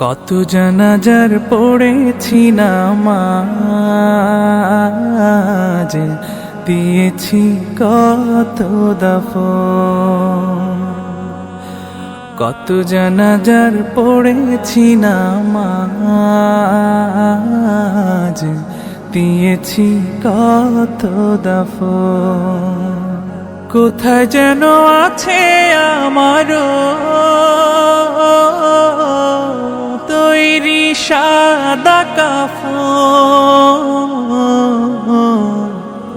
কত জানাজার পড়েছি নামাজ। দিয়েছি কত দফ কত জানাজার পড়েছি না নামাজ। দিয়েছি কত দফ কোথায় যেন আছে আমারও তৈরি সাদা কাফন।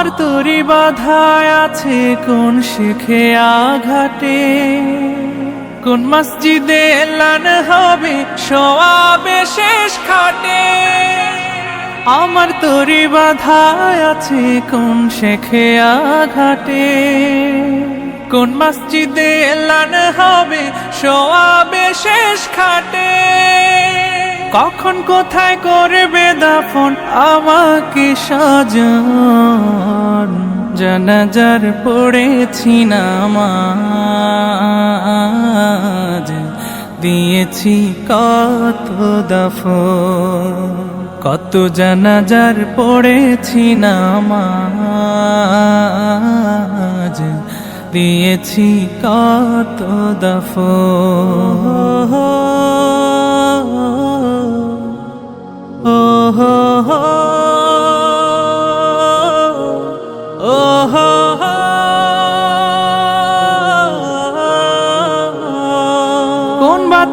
আমার তরি বাধায় আছে কোন শিখে আঘাটে কোন মসজিদে লান হবে সোয়াবে শেষ খাটে? আমার তরি বাধায় আছে কোন শেখে আঘাটে কোন মসজিদে লান হবে সোয়াবে শেষ খাটে? কখন কোথায় করবে দাফন? আমাকে সাজান। জানাজার পড়েছি নামাজ। দিয়েছি কত দফন। কত জানাজার পড়েছি নামাজ। দিয়েছি কত দফ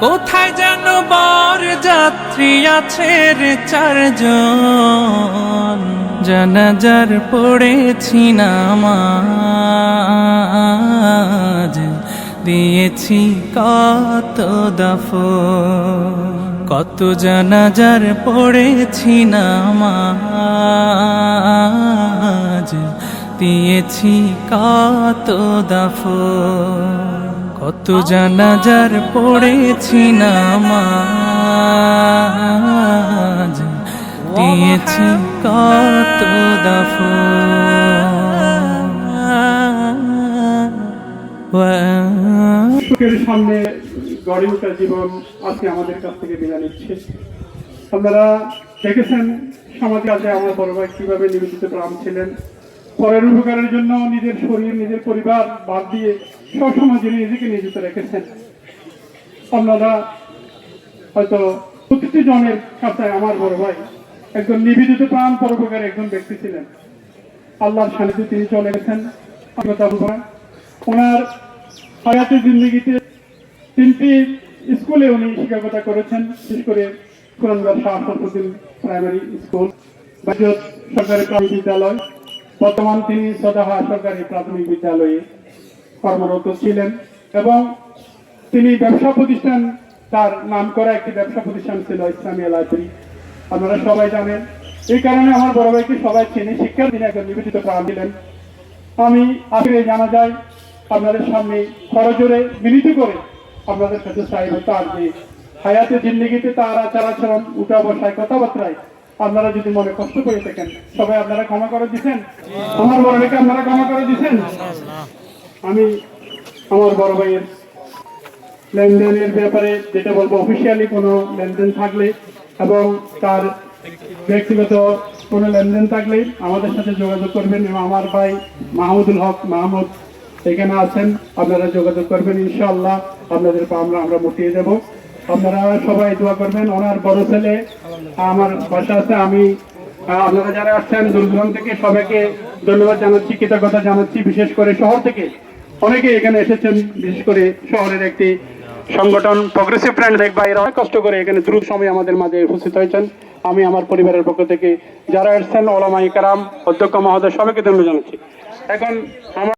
কোথায় যেন বর যাত্রী আছে রে চারজন? জানাজার পড়েছি নামাজ। দিয়েছি কত দফ কত জানাজার পড়েছি নামাজ। দিয়েছি কত দফ কত জানাজার পড়েছি নামাজ দিয়েছি কত দফ। সামনে গড়ে ওঠা জীবন আজকে আমাদের কাছ থেকে বিদায় নিচ্ছে। আপনারা দেখেছেন সমাজে আছে আমার বড় ভাই কীভাবে নিবেদিত প্রাণ ছিলেন। পরের উপকারের জন্য নিজের শরীর, নিজের পরিবার বাদ দিয়ে সবসময় যিনি নিজেকে নিয়োজিত রেখেছেন। আপনারা হয়তো প্রতিটি জনের কাছে আমার বড় ভাই একজন নিবেদিত প্রাণ পরোপকারী একজন ব্যক্তি ছিলেন। আল্লাহর সান্নিধ্যে তিনি চলে গেছেন। ওনার হায়াতের জিন্দগিতে তিনটি স্কুলে উনি শিক্ষকতা করেছেন, বিশেষ করে পুরনগর শাহ সরফুদ্দিন প্রাইমারি স্কুল সরকারি প্রাথমিক বিদ্যালয়, বর্তমান তিনি সদাহা সরকারি প্রাথমিক বিদ্যালয়ে কর্মরত ছিলেন এবং তিনি ব্যবসা প্রতিষ্ঠান, তার নাম করা একটি ব্যবসা প্রতিষ্ঠান ছিল ইসলামিয়া লাইব্রেরি আপনারা সবাই জানেন, এই কারণে আমার বড় ভাইকে সবাই চেনে, শিক্ষার দিনে একজন নিবেদিত প্রাণ দিলেন আমি আজকে জানা যায় আপনাদের সামনে করজোরে মিলিত করে আপনাদের কাছে চাইব তার যে হায়াতে জিন্দিগিতে তার আচার আচরণ উঠা বসায়, কথাবার্তায় আপনারা যদি মনে কষ্ট করে থাকেন, সবাই আপনারা ক্ষমা করে দিচ্ছেন? আমার বড় ভাইকে আপনারা ক্ষমা করে দিচ্ছেন? আমি আমার বড় ভাইয়ের লেনদেনের ব্যাপারে যেটা বলব অফিসিয়ালি কোনো লেনদেন থাকলে এবং তার ব্যক্তিগত কোনো লেনদেন থাকলে আমাদের সাথে যোগাযোগ করবেন এবং আমার ভাই মাহমুদুল হক মাহমুদ এখানে আছেন, আপনারা যোগাযোগ করবেন, ইনশাআল্লাহ আপনাদের আমরা আমরা মুটিয়ে দেব। আপনারা সবাই দোয়া করবেন, ওনার বড় ছেলে আমার বাসা আছে, আমি আপনারা যারা আসছেন, দূরদূরান্ত থেকে সবাইকে ধন্যবাদ জানাচ্ছি, কৃতজ্ঞতা জানাচ্ছি, বিশেষ করে শহর থেকে। অনেকে এখানে এসেছেন, বিশেষ করে শহরের একটি সংগঠন প্রগ্রেসিভ ফ্রেন্ড দেখ বা অনেক কষ্ট করে এখানে দ্রুত সময় আমাদের মাঝে উপস্থিত হয়েছেন। আমি আমার পরিবারের পক্ষ থেকে যারা এসছেন ওলামাই কারাম, অধ্যক্ষ মহোদয়, সবাইকে ধন্যবাদ জানাচ্ছি। এখন আমার